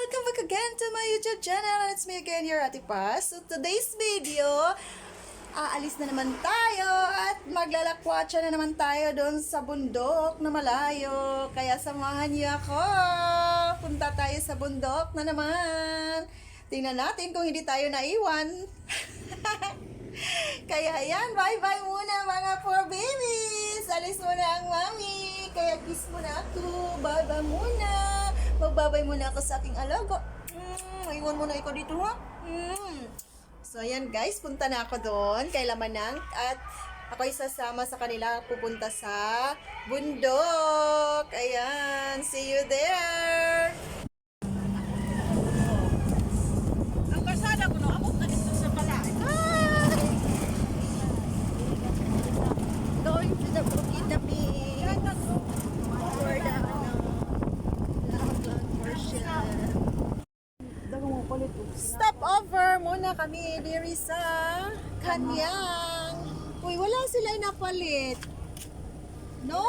Welcome back again to my YouTube channel. And it's me again, your Ate Paz. So today's video, aalis na naman tayo at maglalakwatsa na naman tayo doon sa bundok na malayo. Kaya samahan niyo ako. Punta tayo sa bundok na naman. Tingnan natin kung hindi tayo naiwan. Kaya yan, bye-bye muna mga poor babies. Alis muna ang mami. Kaya kiss muna ako. Bye-bye muna. Magbabay muna ako sa aking alaga. Mm, iwan muna ikaw dito ha. Mm. So ayan guys, punta na ako doon kay Lamanang at ako isasama sa kanila pupunta sa bundok. Ayan, see you there. Stop over muna kami diri sa Kanyang. Uy, wala sila napalit. No?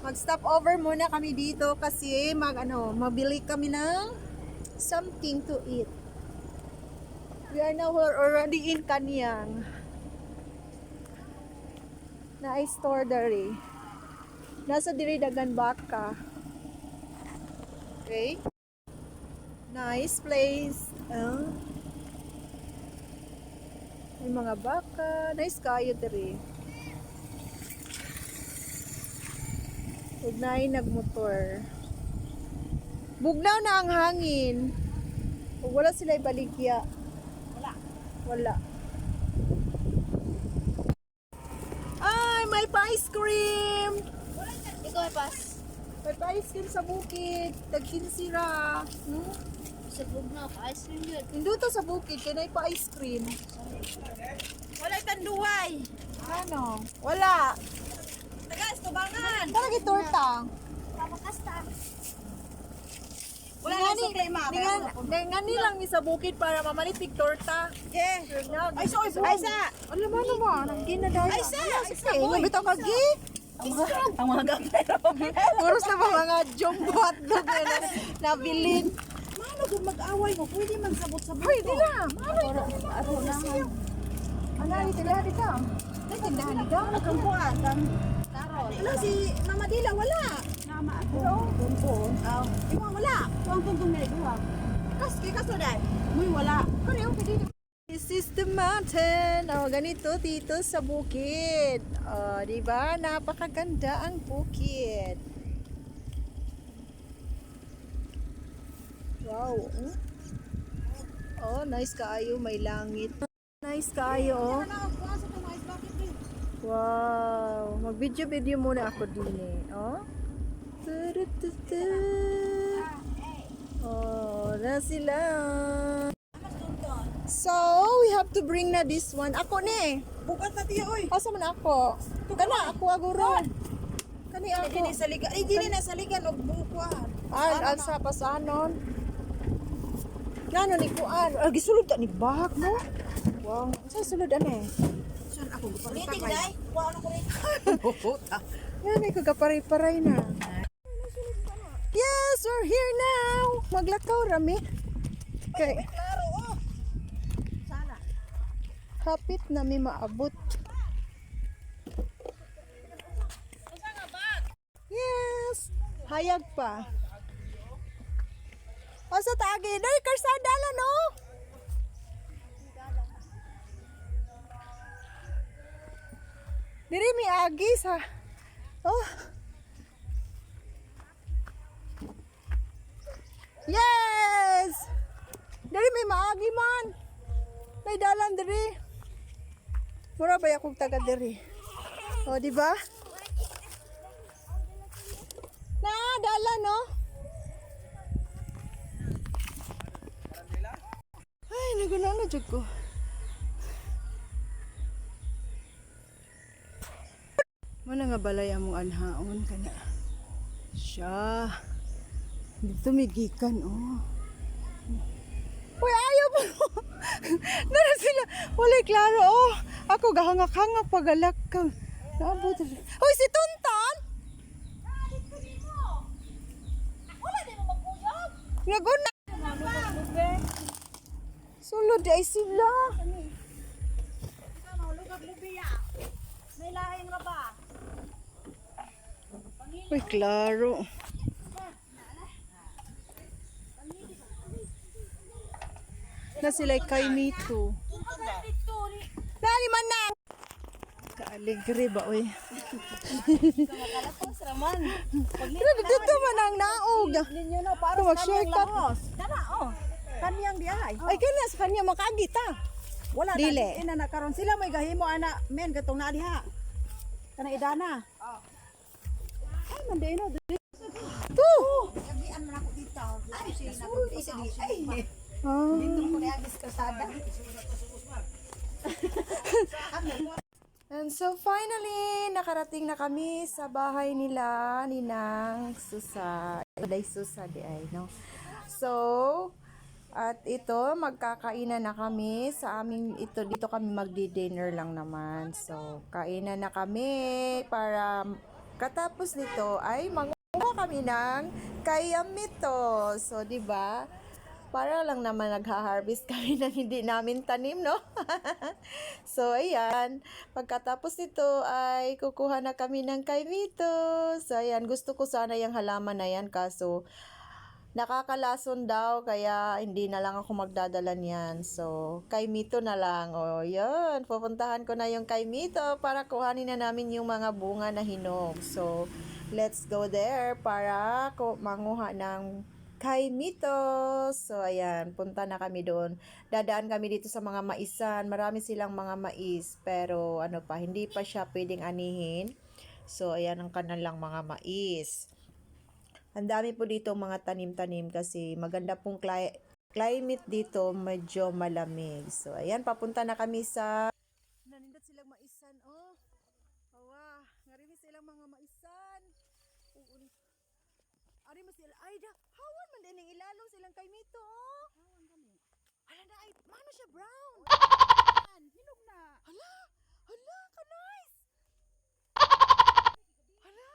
Mag-stop over muna kami dito kasi mag ano, mabili kami ng something to eat. We are now already in Kanyang. Na ay store dari. Nasa diri dagan baka. Okay. Nice place. Ah. May mga baka. Nice kayo diri. Ugnay nagmotor. Bugnaw na ang hangin. Ug wala sila ibaligya. Wala. Wala. Ay, may pa-ice cream! Ikaw ay pas. May pa-ice cream sa bukid. Tagkinsira. No? Sa bugnaw ka, ice cream yun. Hindi to sa bukid, kaya na pa-ice cream. Wala tanduhay. Ano? Wala. Tagas, tubangan. Parang torta. Papakasta. Wala Nga na ni- suklay ma. nga nga ni lang ni sa bukid para mamalitig torta. Yeah. Ay, so, ay, sa. Alam mo naman, ang ginadaya. Ay, sa. Ay, sa, Eh, boy. bitaw ka, gi. Ang mga gagawin. Puros na ba mga jumbo hotdog na na- nabilin. Mano kung mag-away mo, pwede man sabot-sabot. Pwede na. Ano Ano na? Ano dito lahat dito? Ay, tindahan dito. Kang buwan, kang Carol. Wala si Mama Dila, wala. Nama ako. Tumpon. Oh. Iwan wala. Tumpon na ito. Kas, kay kaso dahil. Muy wala. Ano yung pwede This is the mountain. Oh, ganito dito sa bukid. Oh, di ba? Napakaganda ang bukid. Wow. oh. Nice kaayo, may langit. Nice kaayo. oh. Wow. Mag-video-video muna ako din eh. Oh. Oh, na sila. So, have to bring na this one. Ako ni. Bukat na tiya, oy. Asa man ako? Kana ako aguro. Kani ako. Dili sa liga. Ay, dili na sa liga. Og bukuan. Al al sa pasanon. Ngano ni kuan? Ah, gisulod ta ni bahak mo. Wow, sa sulod ani. Saan ako gupalitan kay? Day, wa ano ko rin. Puta. Yan ay kagapare-paray na. Yes, we're here now. Maglakaw rami. Kay Klaro, oh. Sana. Hapit na mi maabot. Yes. Hayag pa. O sa tagi, dahil karsada la no? Diri mi agi sa. Oh. Yes! Diri mi maagi man. May dalan diri. Mura ba akong taga diri? O, di ba? Na, dala, no? Ay, naguna na dyan ko. Mana nga balay among anhaon ka na. Siya. Dito may gikan, oh. Uy, ayaw pa. Nara sila. Wala klaro, oh. Ako gahangak-hangak pagalak ka. Naabot. Uy, si Tunton! Naguna. Sulod ay sila. Uy, klaro. Na sila kay Mito. Nani man na? Kaaligre ba, uy? Raman. Dito man ang naog. Ninyo no para mag-shortcut. kanyang lahos. Kana oh. Kaniyang diay. Ay, kanya sa kanya makagita. Wala na ina na karon sila may gahimo ana men gatong na diha. Kana idana. Ay man day no. Tu! Gabian man ako dito. Ay sila na ko isa di. Ay. Ah. Dito ko agis kasada. And so finally, nakarating na kami sa bahay nila ni Nang Susa. Day Susa di ay, no? So, at ito, magkakainan na kami sa aming ito dito kami magdi-dinner lang naman. So, kainan na kami para katapos nito ay manguha kami ng kayamito. So, 'di ba? Para lang naman nagha-harvest kami ng hindi namin tanim, no? so, ayan. Pagkatapos nito ay kukuha na kami ng kaimito. So, ayan. Gusto ko sana yung halaman na yan. Kaso, nakakalason daw. Kaya, hindi na lang ako magdadala niyan. So, kaimito na lang. O, yun. Pupuntahan ko na yung kaimito para kuhanin na namin yung mga bunga na hinog. So, let's go there para ko manguha ng kay Mito. So, ayan, punta na kami doon. Dadaan kami dito sa mga maisan. Marami silang mga mais. Pero, ano pa, hindi pa siya pwedeng anihin. So, ayan ang kanilang mga mais. Ang dami po dito mga tanim-tanim kasi maganda pong cli- climate dito, medyo malamig. So, ayan, papunta na kami sa... Nanindot silang maisan, oh. Awa, ngarimi silang mga maisan. Uun. Ari mo sila, ay da, hawan man din ang ilalong silang kay Mito, oh. Hawan gani. Hala na, ay, mano siya brown. Hinog na. Hala, hala, ka nice. Hala,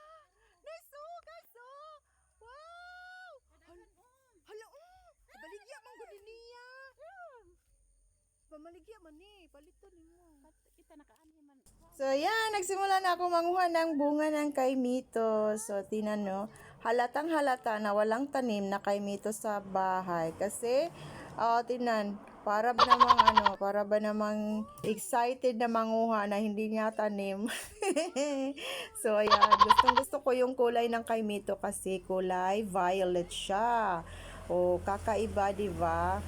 nice oh, guys oh. Wow. Hala, hala oh. Baligya man gud niya. Pamaligya man ni, palito nimo. Kita nakaanhi man. So, yan. Nagsimula na ako manguha ng bunga ng kaimito. So, tinan no. Halatang halata na walang tanim na kaimito sa bahay. Kasi, ah tinan, para ba namang ano, para ba namang excited na manguha na hindi niya tanim. so, ayan. Gustong gusto ko yung kulay ng kaimito kasi kulay violet siya. O, kakaiba, di ba?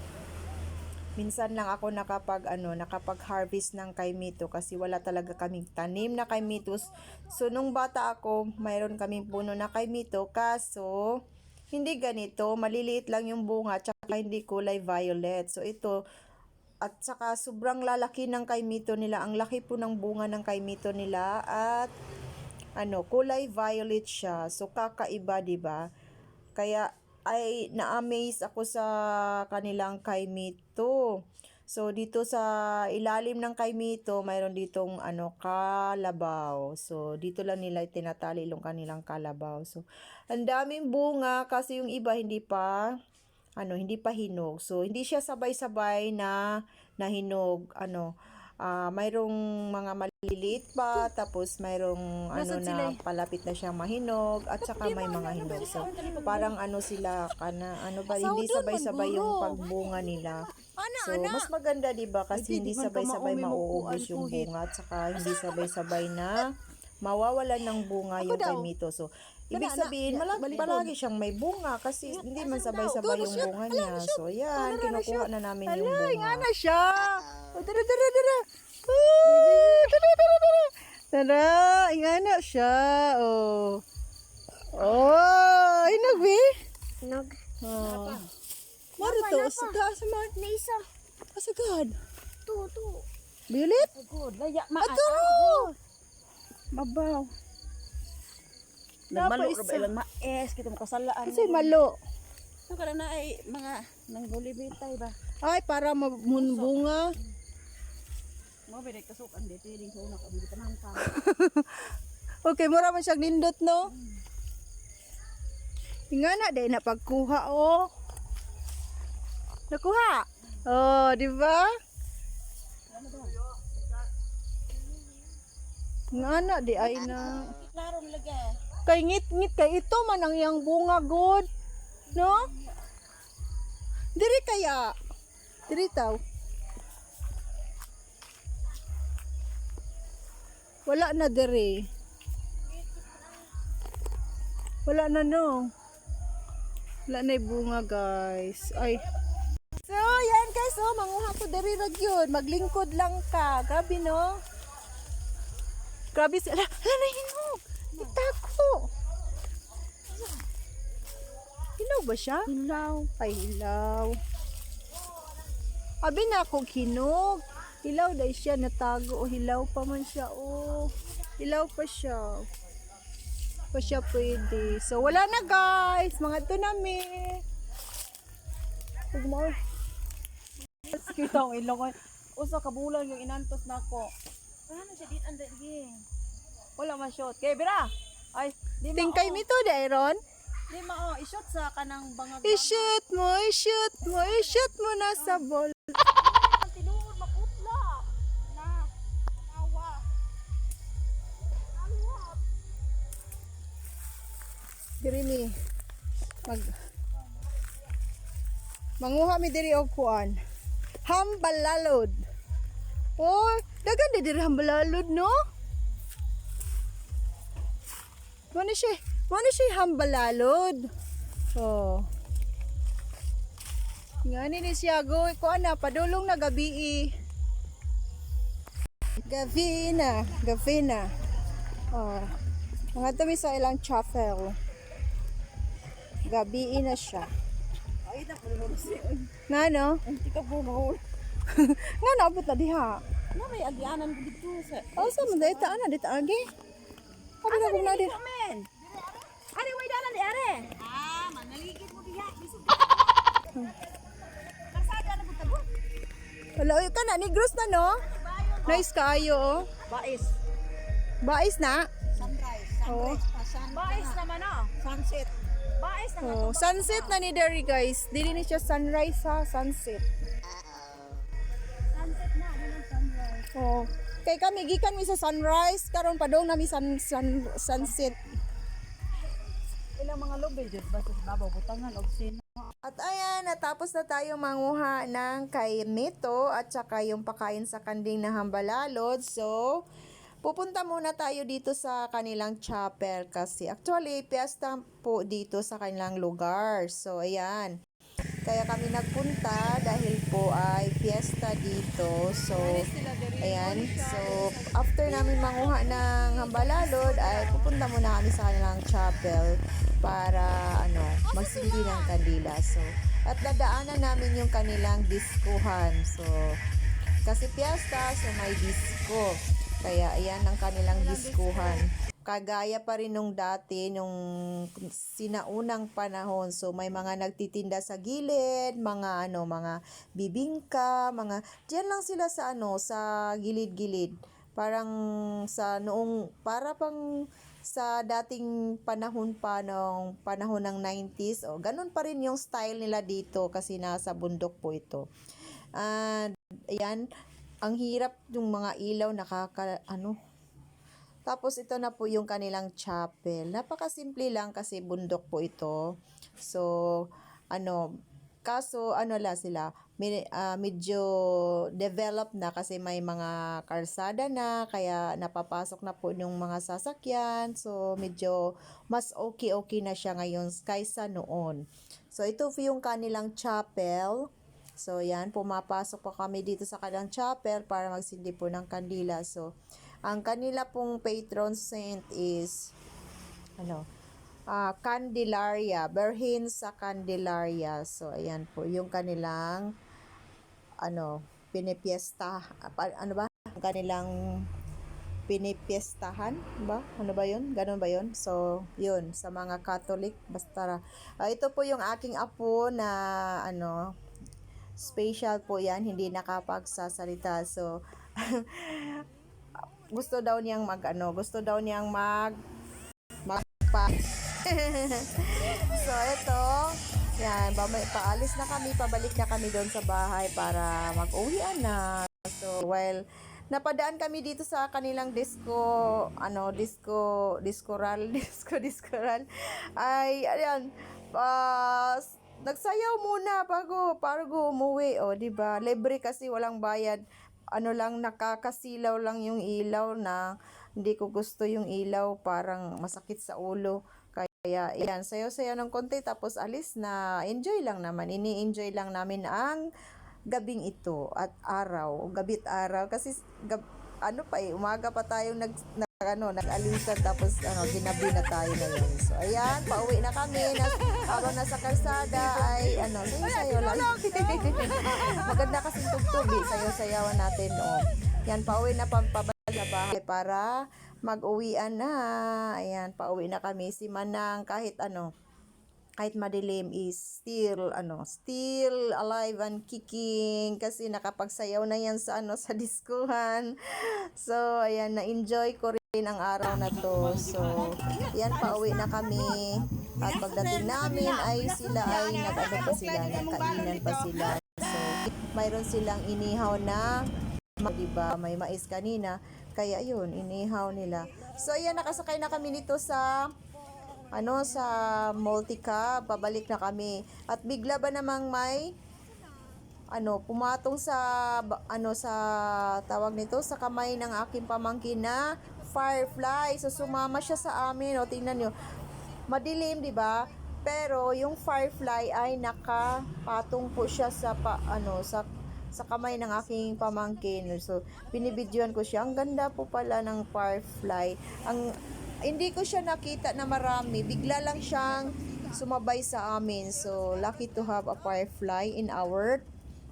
Minsan lang ako nakapag ano nakapag harvest ng kaimito kasi wala talaga kaming tanim na kaimitos. So nung bata ako mayroon kaming puno na kaimito. Kaso hindi ganito. Maliliit lang yung bunga tsaka hindi kulay violet. So ito at saka sobrang lalaki ng kaimito nila. Ang laki po ng bunga ng kaimito nila at ano kulay violet siya. So kakaiba di ba? Kaya ay na-amaze ako sa kanilang kaimito. So dito sa ilalim ng kaimito, mayroon ditong ano kalabaw. So dito lang nila tinatali yung kanilang kalabaw. So ang daming bunga kasi yung iba hindi pa ano, hindi pa hinog. So hindi siya sabay-sabay na nahinog ano ah mayroong mga maliliit pa tapos mayroong ano na palapit na siyang mahinog at saka may mga hinog. So parang ano sila kana ano ba hindi sabay-sabay yung pagbunga nila. So mas maganda 'di ba kasi hindi sabay-sabay mauubos yung bunga at saka hindi sabay-sabay na mawawalan ng bunga yung kay Mito. So ibig sabihin mala- palagi siyang may bunga kasi hindi man sabay-sabay yung bunga niya. So yan, kinukuha na namin yung bunga. na siya. Oh, tara, tara, tara. Oh, tara, tara, tara. Tara, ingana siya. Oh. Oh, inog, be? Nog. Oh. Maro to, sa taas man. Na isa. Kasagad. Tu, tu. Violet? Good. Laya ma. Ato! Mabaw. Nagmalo ra ba ilang maes kita mo kasalaan. Kasi malo. Ano ka na ay mga nang bulibitay ba? Ay, para mamunbunga. Mo ba kasukan dito ding sa una ka ka. Okay, mura man siyang nindot, no? Ingana, day na pagkuha, oh. Nakuha. Oh, di ba? Nga na, di ay na. Klaro nilagay. Kay ngit-ngit kay ito man ang iyang bunga god. No? Diri kaya. Diri taw. Wala na diri. Wala na no. Wala na bunga guys. Ay. So, yan guys, oh, manguha ko diri ra gyud. Maglingkod lang ka. Gabi no. Grabe sila. Hala na hinog. Itako. Hilaw ba siya? Hilaw. Ay, hilaw. Abi na ako hinog. Hilaw dahil siya natago. O, hilaw pa man siya. Oh. Hilaw pa siya. Pa siya pwede. So, wala na guys. Mga ito nami. Huwag mo. Kita ko ilong. Usa ka bulan yung inantos na ko. Ano siya dit anda di. Wala man shot. Kay bira. Ay, di ma. Tingkay mi to, Dairon. Di ma oh, i-shot sa kanang bangag. I-shoot mo, i-shoot mo, i-shoot mo na sa ball. Tinuod makutla. Na. Nawa. Naluwat. Diri mi. Mag Manguha mi diri og kuan. Hambalalod. Oh, dagan di diri hambalalod no? Mano siya? Mano siya hambalalod? Oh. Ngani ni siya go kuan na padulong na gabi. eh. Gabi na, gabi na. Oh. Mga tumi sa ilang chapel. Gabi na siya. Ay, na si. Nga no? Anti ka po mo. Nga naabot na diha. Na may agyanan ko dito sa. Oh, sa mga dito, ano, dito agi? Kabi na kung na din. Amen. Ari way dalan di are. Ah, manaligid mo diha. Karsada na buta mo. Wala, uy, ka na, negros na, no? Nice kaayo, oh. Bais. Bais na. Sunrise. Oo. pa sun. Bais naman oh. Sunset. Bais na Oh, sunset na ni Derry, guys. Dili ni siya sunrise, ha? Sunset. Sunset na, di lang sunrise. Oh. Kay kami, gikan mi sa sunrise. Karon pa dong nami sun, sun, sunset. Ilang mga lobe jud ba sa babaw butangan og sino. At ayan, natapos na tayo manguha ng kay Mito at saka yung pakain sa kanding na hambalalod. So, pupunta muna tayo dito sa kanilang chapel kasi actually, piyesta po dito sa kanilang lugar. So, ayan. Kaya kami nagpunta dahil po ay fiesta dito. So, ayan. So, after namin manguha ng hambalalod, ay pupunta muna kami sa kanilang chapel para ano, magsindi ng kandila. So, at dadaanan namin yung kanilang diskuhan. So, kasi fiesta, so may disco. Kaya ayan ang kanilang diskuhan. Kagaya pa rin nung dati, nung sinaunang panahon. So, may mga nagtitinda sa gilid, mga ano, mga bibingka, mga, diyan lang sila sa ano, sa gilid-gilid. Parang sa noong, para pang sa dating panahon pa nung panahon ng 90s, o ganun pa rin yung style nila dito kasi nasa bundok po ito. And, ayan, ang hirap yung mga ilaw nakaka, ano, tapos ito na po yung kanilang chapel. Napakasimple lang kasi bundok po ito. So, ano, kaso ano la sila, med- ah, medyo developed na kasi may mga karsada na, kaya napapasok na po yung mga sasakyan. So, medyo mas okay-okay na siya ngayon kaysa noon. So, ito po yung kanilang chapel. So, yan, pumapasok po kami dito sa kanilang chapel para magsindi po ng kandila. So, ang kanila pong patron saint is ano ah Candelaria Berhin sa Candelaria. So ayan po yung kanilang ano pinipiesta ano ba? Ang kanilang pinipiestahan ba? Ano ba yun? Ganun ba yun? So yun sa mga Catholic basta ah, ito po yung aking apo na ano special po yan hindi nakapagsasalita. So gusto daw niyang mag ano, gusto daw niyang mag magpa. so ito, Yan, paalis na kami, pabalik na kami doon sa bahay para mag-uwian na. So, while napadaan kami dito sa kanilang disco, ano, disco, discoral, disco, discoral, ay, ayan, ah, nagsayaw muna bago, bago umuwi, o, di ba? Libre kasi walang bayad. Ano lang, nakakasilaw lang yung ilaw na hindi ko gusto yung ilaw, parang masakit sa ulo. Kaya, yan, sayo-sayo ng konti, tapos alis na, enjoy lang naman, ini-enjoy lang namin ang gabing ito at araw, gabit araw, kasi gab, ano pa eh, umaga pa tayong nag, nag ano, nag-alisan, tapos ano, ginabi na tayo ngayon. So, ayan, pauwi na kami, nas, habang nasa kalsada ay, ano, sayo-sayo lang. Maganda kasi tugtugi, sayo-sayawan natin, oh. Yan, pauwi na pampabalik na bahay para mag-uwian na. Ayan, pauwi na kami. Si Manang kahit ano, kahit madilim is still ano, still alive and kicking kasi nakapagsayaw na yan sa ano sa diskuhan. So, ayan na-enjoy ko rin ang araw na to. So, yan pauwi na kami. At pagdating namin ay sila ay nag-ano pa sila, nagkainan pa sila. So, mayroon silang inihaw na diba, may mais kanina. Kaya yun, inihaw nila. So, ayan, nakasakay na kami nito sa ano sa Multica, pabalik na kami. At bigla ba namang may ano, pumatong sa ano sa tawag nito sa kamay ng aking pamangkin na firefly. So sumama siya sa amin. O tingnan niyo. Madilim, 'di ba? Pero yung firefly ay nakapatong po siya sa pa, ano sa sa kamay ng aking pamangkin. So, binibidyoan ko siya. Ang ganda po pala ng firefly. Ang hindi ko siya nakita na marami. Bigla lang siyang sumabay sa amin. So, lucky to have a firefly in our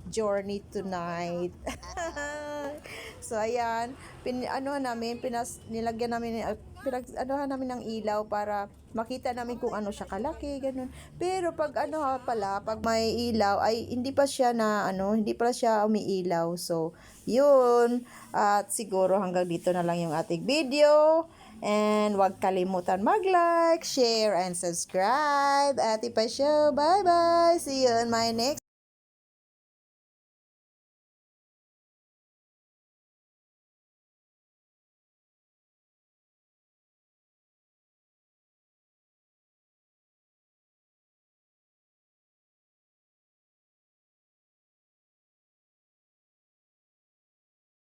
journey tonight. so, ayan. Pin, ano namin, pinas, nilagyan namin, uh, pinag, ano namin ng ilaw para makita namin kung ano siya kalaki, ganun. Pero pag ano pala, pag may ilaw, ay hindi pa siya na, ano, hindi pa siya umiilaw. So, yun. At siguro hanggang dito na lang yung ating video. And huwag kalimutan mag-like, share, and subscribe. Ate Pa Show. Bye-bye. See you in my next